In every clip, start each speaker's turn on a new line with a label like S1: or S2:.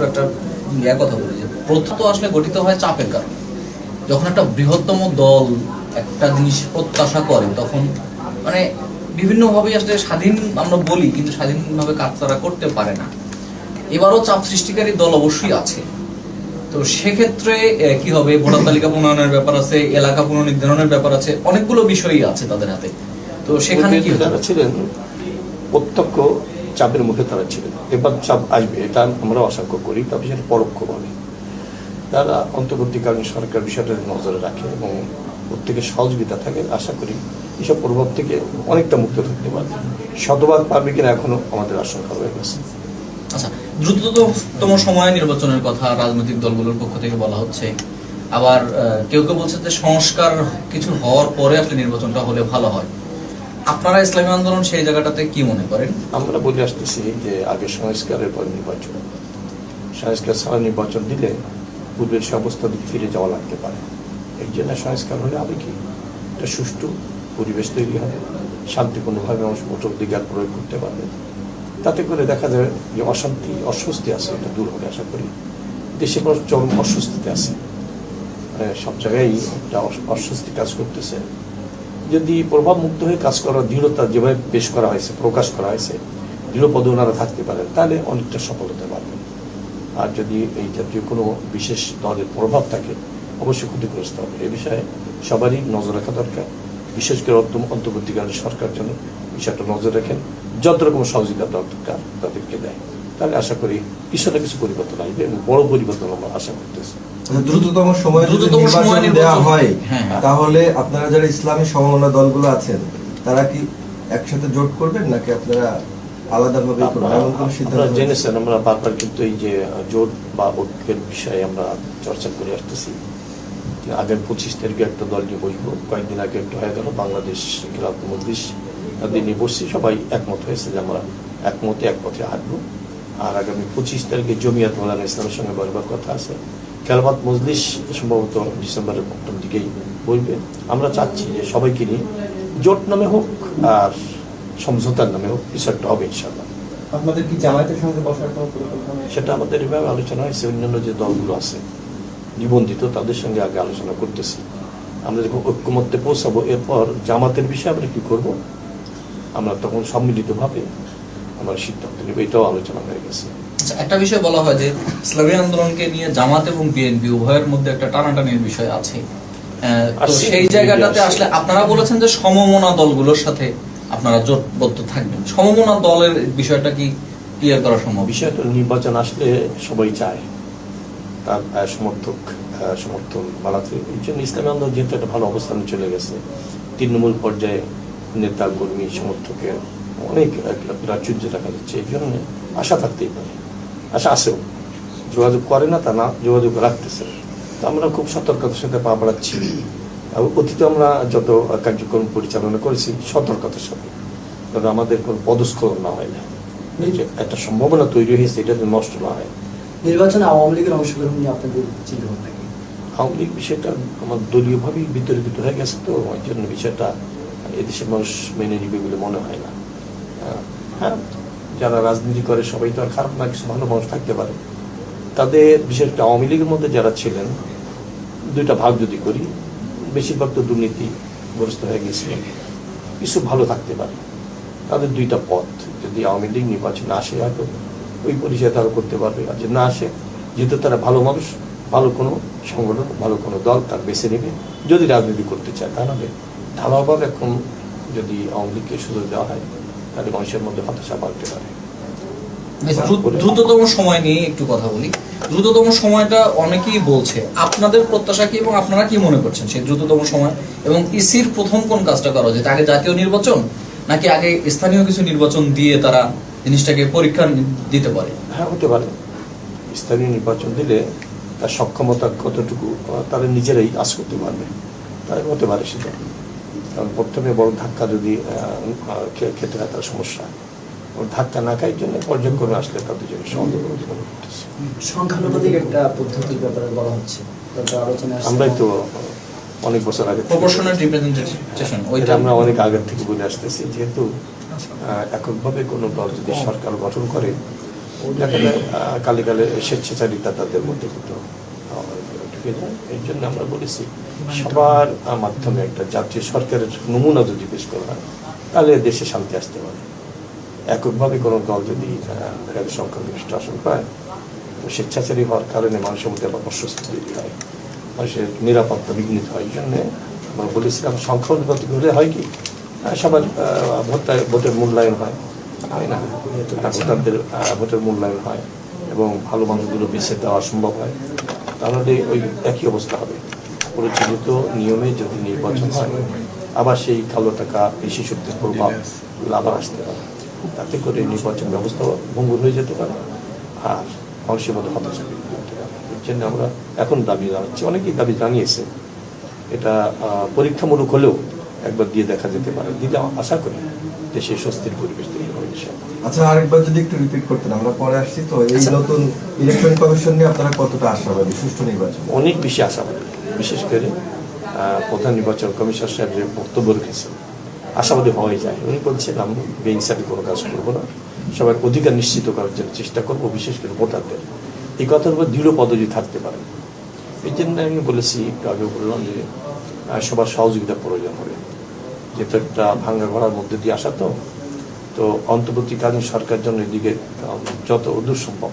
S1: একটু একটা ইয়া কথা বলি যে প্রথা তো আসলে গঠিত হয় চাপের কারণে। যখন একটা বৃহত্তম দল একটা জিনিস প্রত্যাশা করে তখন মানে বিভিন্নভাবে আসলে স্বাধীন আমরা বলি কিন্তু স্বাধীনভাবে কাজ তারা করতে পারে না। এবারও চাপ সৃষ্টিকারী দল অবশ্যই আছে। তো সেক্ষেত্রে কি হবে? ভোটার তালিকা প্রণয়নের ব্যাপার আছে এলাকা পুনর্নির্ধারণের ব্যাপার আছে অনেকগুলো বিষয়ই আছে তাদের হাতে। তো সেখানে কি
S2: ছিলেন প্রত্যক্ষ চাপের মুখে তারা ছিলেন। এবার চাপ আসবে, এটা আমরা আশা করি, তবে সেটা পরোক্ষভাবে। তারা অন্তর্বর্তীকালীন সরকার বিষয়টা নজরে রাখে এবং প্রত্যেকের সহযোগিতা থাকে। আশা করি এসব প্রভাব থেকে অনেকটা মুক্ত থাকতে পারবে। শতভাগ পারবে কিনা এখনও আমাদের আশঙ্কা রয়ে গেছে।
S1: আচ্ছা দ্রুততম সময়ে নির্বাচনের কথা রাজনৈতিক দলগুলোর পক্ষ থেকে বলা হচ্ছে। আবার কেউ কেউ বলছে যে সংস্কার কিছু হওয়ার পরে আসলে নির্বাচনটা হলে ভালো হয়। আপনারা ইসলামী আন্দোলন সেই জায়গাটাতে কি মনে করেন?
S2: আমরা বলে আসতেছি যে আগে সংস্কারের পর নির্বাচন। সংস্কার ছাড়া নির্বাচন দিলে পূর্বের সে অবস্থা দিকে ফিরে যাওয়া লাগতে পারে। এই জন্য সংস্কার হলে হবে কি? একটা সুষ্ঠু পরিবেশ তৈরি হবে, শান্তিপূর্ণভাবে মানুষ ভোট অধিকার প্রয়োগ করতে পারবে। তাতে করে দেখা যাবে যে অশান্তি, অস্বস্তি আছে, এটা দূর হবে আশা করি। দেশে চরম অস্বস্তিতে আছে। সব জায়গায় একটা অস- অস্বস্তি কাজ করতেছে। যদি প্রভাব মুক্ত হয়ে কাজ করার দৃঢ়তা যেভাবে পেশ করা হয়েছে, প্রকাশ করা হয়েছে দৃঢ়পদ ওনারা থাকতে পারেন তাহলে অনেকটা সফল হতে পারবেন আর যদি এই জাতীয় কোনো বিশেষ দলের প্রভাব থাকে, অবশ্যই ক্ষতিগ্রস্ত হবে। এ বিষয়ে সবারই নজর রাখা দরকার। বিশেষ করে অন্তর্বর্তীকালীন সরকার জন্য বিষয়টা নজর রাখেন। যত রকম সহযোগিতা দরকার তাদেরকে দেয়। তাহলে আশা করি কিছু না কিছু পরিবর্তন আসবে এবং বড় পরিবর্তন আমরা আশা করতেছি।
S3: দ্রুততম সময়ে
S1: দ্রুততম
S3: দেওয়া হয়
S1: হ্যাঁ, হ্যাঁ।
S3: তাহলে আপনারা যারা ইসলামী সমমনা দলগুলো আছেন তারা কি একসাথে জোট করবেন নাকি আপনারা আলাদাভাবে করবেন? এমন কোনো সিদ্ধান্ত
S2: জেনেছেন আমরা বারবার কিন্তু এই যে জোট বা ঐক্যের বিষয়ে আমরা চর্চা করে আসতেছি। যে আগামী পঁচিশ তারিখে একটা দল নিয়ে বসবো কয়েকদিন আগে একটা হয়ে গেল বাংলাদেশ খেলাফ মজলিস। তাদের নিয়ে বসছি সবাই একমত হয়েছে যে আমরা একমতে এক পথে হাঁটবো। আর আগামী পঁচিশ তারিখে জমিয়াত মৌলানা ইসলামের সঙ্গে বসবার কথা আছে। খেলাফত মজলিস সম্ভবত ডিসেম্বরের প্রথম দিকেই বলবে। আমরা চাচ্ছি যে সবাইকে নিয়ে জোট নামে হোক আর সমঝোতার নামে হোক একটা হবে ইনশাল্লাহ
S4: আপনাদের কি জামায়াতের সঙ্গে বসার কোনো পরিকল্পনা
S2: সেটা আমাদের এভাবে আলোচনা হয়েছে অন্যান্য যে দলগুলো আছে নিবন্ধিত তাদের সঙ্গে আগে আলোচনা করতেছি। আমরা যখন ঐক্যমত্যে পৌঁছাবো এরপর জামাতের বিষয়ে আমরা কি করব? আমরা তখন সম্মিলিতভাবে আমরা সিদ্ধান্ত নেব এটাও আলোচনা হয়ে গেছে।
S1: একটা বিষয় বলা হয় যে ইসলামী আন্দোলনকে নিয়ে জামাত এবং বিএনপি উভয়ের মধ্যে একটা টানাটানির বিষয় আছে। তো সেই জায়গাটাতে আসলে আপনারা বলেছেন যে সমমনা দলগুলোর সাথে আপনারা জোটবদ্ধ থাকবেন। সমমনা দলের বিষয়টা কি ক্লিয়ার করা সম্ভব?
S2: বিষয়টা নির্বাচন আসলে সবাই চায়। তার সমর্থক সমর্থন বাড়াতে। এই জন্য ইসলামী আন্দোলন যেহেতু একটা ভালো অবস্থানে চলে গেছে তৃণমূল পর্যায়ে নেতা কর্মী সমর্থকের অনেক একটা প্রাচুর্য দেখা যাচ্ছে। এই জন্য আশা থাকতেই পারে। আশা আসেও যোগাযোগ করে না তা না যোগাযোগ রাখতেছে। তো আমরা খুব সতর্কতার সাথে পা বাড়াচ্ছি। আর অতীতে আমরা যত কার্যক্রম পরিচালনা করেছি সতর্কতার সাথে। কারণ আমাদের কোনো পদস্খলন না হয় না। একটা সম্ভাবনা তৈরি হয়েছে এটা নষ্ট না হয়।
S4: নির্বাচনে আওয়ামী লীগের অংশগ্রহণ নিয়ে আপনাদের চিন্তা ভাবনা কি?
S2: আওয়ামী লীগ বিষয়টা আমার দলীয়ভাবেই বিতর্কিত হয়ে গেছে তো ওই জন্য বিষয়টা এদেশের মানুষ মেনে নিবে বলে মনে হয় না। হ্যাঁ যারা রাজনীতি করে, সবাই তো আর খারাপ না, কিছু ভালো মানুষ থাকতে পারে। তাদের, বিশেষ করে আওয়ামী লীগের মধ্যে যারা ছিলেন, দুইটা ভাগ যদি করি, বেশিরভাগ তো দুর্নীতিগ্রস্ত হয়ে গেছিলেন কিছু ভালো থাকতে পারে। তাদের দুইটা পথ, যদি আওয়ামী লীগ নির্বাচনে আসে, হয়তো ওই পরিচয় তারা করতে পারবে। আর যদি না আসে, যেহেতু তারা ভালো মানুষ, ভালো কোনো সংগঠন, ভালো কোনো দল, তার বেছে নেবে। যদি রাজনীতি করতে চায়, তাহলে ঢালাওভাবে এখন যদি আওয়ামী লীগকে সুযোগ দেওয়া হয় তাহলে মানুষের মধ্যে হতাশা বাড়তে পারে।
S1: দ্রুততম সময় নিয়ে একটু কথা বলি। দ্রুততম সময়টা অনেকেই বলছে আপনাদের প্রত্যাশা কি এবং আপনারা কি মনে করছেন সেই দ্রুততম সময়? এবং ইসির প্রথম কোন কাজটা করা উচিত? আগে জাতীয় নির্বাচন নাকি আগে স্থানীয় কিছু নির্বাচন দিয়ে তারা জিনিসটাকে পরীক্ষা দিতে পারে?
S2: হ্যাঁ হতে পারে। স্থানীয় নির্বাচন দিলে তার সক্ষমতা কতটুকু তারা নিজেরাই আশ করতে পারবে। তাই হতে পারে সেটা। কারণ প্রথমে বড় ধাক্কা যদি খেতে হয় তার সমস্যা। ওর ধাক্কা না খাই জন্য আসলে তাদের জন্য করতেছে।
S4: সংখ্যানুপাতিক একটা পদ্ধতির ব্যাপারে বলা হচ্ছে।
S2: আমরাই তো অনেক বছর আগে এটা আমরা অনেক আগের থেকে বলে আসতেছি যেহেতু আহ, এককভাবে কোনো দল যদি সরকার গঠন করে দেখা যায় আহ, কালে কালে স্বেচ্ছাচারিতা তাদের মধ্যে কিন্তু ঢুকে যায় এই জন্য আমরা বলেছি সবার মাধ্যমে একটা জাতীয় সরকারের নমুনা যদি পেশ করা হয় তাহলে দেশে শান্তি আসতে পারে। এককভাবে কোনো দল যদি যায় সংখ্যাগরিষ্ঠ আসন পায় তো স্বেচ্ছাচারী হওয়ার কারণে মানুষের মধ্যে আবার অস্বস্তি তৈরি হয় মানুষের নিরাপত্তা বিঘ্নিত হয়। এই জন্যে আমরা বলেছিলাম সংখ্যা অনুপাতিক হলে হয় কি সবার আহ, ভোটার মূল্যায়ন হয়। হয় না? ভোটারদের ভোটের মূল্যায়ন হয় এবং ভালো মানুষগুলো বেছে দেওয়া সম্ভব হয়। তাহলে ওই একই অবস্থা হবে। পরিচালিত নিয়মে যদি নির্বাচন হয়, আবার সেই কালো টাকা বেশি শক্তির প্রভাব আবার আসতে পারে। তাতে করে নির্বাচন ব্যবস্থা ভঙ্গুর হয়ে যেতে পারে আর মানুষের মধ্যে হতাশা এর জন্য আমরা এখন দাবি জানাচ্ছি, অনেকেই দাবি জানিয়েছে। এটা পরীক্ষামূলক হলেও একবার দিয়ে দেখা যেতে পারে। দিলে আশা করি দেশে স্বস্তির পরিবেশ তৈরি হবে।
S3: আচ্ছা আরেকবার যদি একটু রিপিট করতেন আমরা পরে আসছি। তো এই
S4: আচ্ছা।
S3: নতুন ইলেকশন কমিশন নিয়ে আপনারা কতটা আশাবাদী? সুষ্ঠু নির্বাচন।
S2: অনেক বেশি আশাবাদী বিশেষ করে প্রধান নির্বাচন কমিশনার সাহেব যে বক্তব্য রেখেছেন। আশাবাদী হওয়াই যায়। উনি বলছেন আমি বেইনসাফি কোনো কাজ করব না। সবার অধিকার নিশ্চিত করার জন্য চেষ্টা করব বিশেষ করে ভোটারদের। এই কথার উপর দৃঢ় পদবি থাকতে পারে। এই জন্য আমি বলেছি একটু আগে বললাম যে সবার সহযোগিতা প্রয়োজন হবে। যেহেতু একটা ভাঙ্গা ঘোড়ার মধ্যে দিয়ে আসা তো তো অন্তর্বর্তীকালীন সরকার জন্য এদিকে যত সম্ভব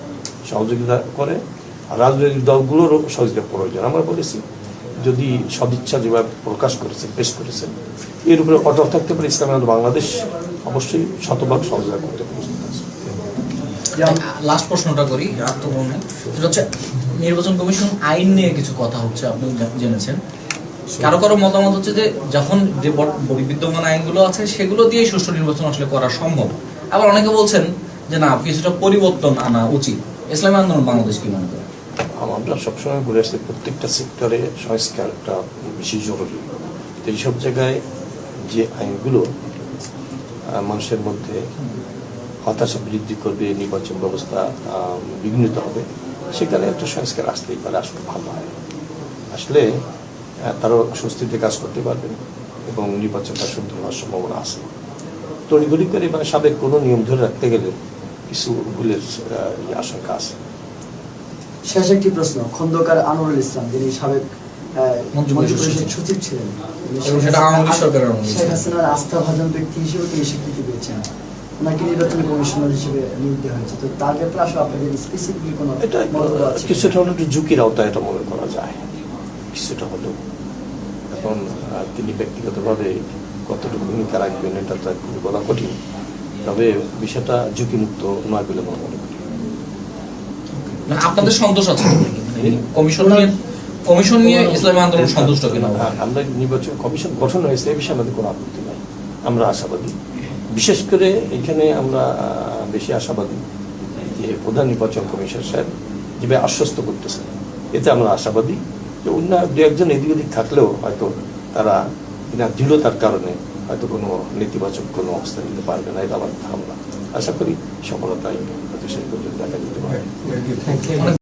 S2: সহযোগিতা করে, আর রাজনৈতিক দলগুলোরও সহযোগিতা প্রয়োজন। আমরা বলেছি, যদি সদিচ্ছা যেভাবে প্রকাশ করেছেন, পেশ করেছেন, এর উপরে অটল থাকতে পারে, ইসলামী বাংলাদেশ অবশ্যই শতভাগ সহযোগিতা করতে
S1: লাস্ট প্রশ্নটা করি সেটা হচ্ছে, নির্বাচন কমিশন আইন নিয়ে কিছু কথা হচ্ছে, আপনি জেনেছেন। কারও কারও মতামত হচ্ছে যে, যখন যে বিদ্যমান আইনগুলো আছে, সেগুলো দিয়ে সুষ্ঠু নির্বাচন আসলে করা সম্ভব। আবার অনেকে বলছেন যে, না কিছুটা পরিবর্তন আনা উচিত। ইসলামী আন্দোলন বাংলাদেশ কি মনে করে?
S2: আমরা সবসময় বলে আসছি প্রত্যেকটা সেক্টরে সংস্কারটা বেশি জরুরি। তো এইসব জায়গায় যে আইনগুলো মানুষের মধ্যে হতাশা বৃদ্ধি করবে, নির্বাচন ব্যবস্থা বিঘ্নিত হবে, সেখানে একটা সংস্কার আসতেই পারে, আসলে ভালো হয়। আসলে তারাও স্বস্তিতে কাজ করতে পারবেন এবং নির্বাচনটা সুন্দর হওয়ার সম্ভাবনা আছে। তড়িঘড়ি করে মানে সাবেক কোনো নিয়ম ধরে রাখতে গেলে কিছু ভুলের ইয়ে আশঙ্কা আছে।
S4: শেষ একটি প্রশ্ন খন্দকার আনোয়ারুল ইসলাম যিনি সাবেক আহ,
S1: মন্ত্রী
S4: মন্ত্রিপরিষদ
S1: সচিব।
S4: সচিব ছিলেন। তিনি
S1: এবং
S4: শেখ
S1: সেটা আওয়ামী সরকারের
S4: শেখ হাসিনার আস্থা ব্যক্তি হিসেবে তিনি স্বীকৃতি পেয়েছেন। ওনাকে নির্বাচনী কমিশনার হিসেবে নিয়োগ দেওয়া হয়েছে। তো তার ব্যাপারে আসলে আপনাদের স্পেসিফিকলি কোনো?
S2: কিছুটা একটু ঝুঁকির আওতায় এটা মনে করা যায়। কিছুটা হলেও। এখন তিনি ব্যক্তিগতভাবে কতটুকু ভূমিকা রাখবেন এটা তো খুবই বলা কঠিন। তবে বিষয়টা ঝুঁকিমুক্ত নয় বলে মনে করি
S1: মানে আপনাদের সন্তোষ আছে কমিশন নিয়ে কমিশন নিয়ে ইসলামী আন্দোলন সন্তুষ্ট কিনা?
S2: হ্যাঁ, আমরা নির্বাচন কমিশন গঠন হয়েছে এই বিষয়ে আমাদের কোনো আপত্তি নাই। আমরা আশাবাদী। বিশেষ করে এখানে আমরা বেশি আশাবাদী যে প্রধান নির্বাচন কমিশন সাহেব যেভাবে আশ্বস্ত করতেছেন। এতে আমরা আশাবাদী। যে অন্য দু একজন এদিক ওদিক থাকলেও হয়তো তারা এনার দৃঢ়তার কারণে হয়তো কোনো নেতিবাচক কোনো অবস্থা নিতে পারবে না এটা আমার ধারণা। আশা করি সফলতায় হয়তো সেই পর্যন্ত দেখা যেতে পারে।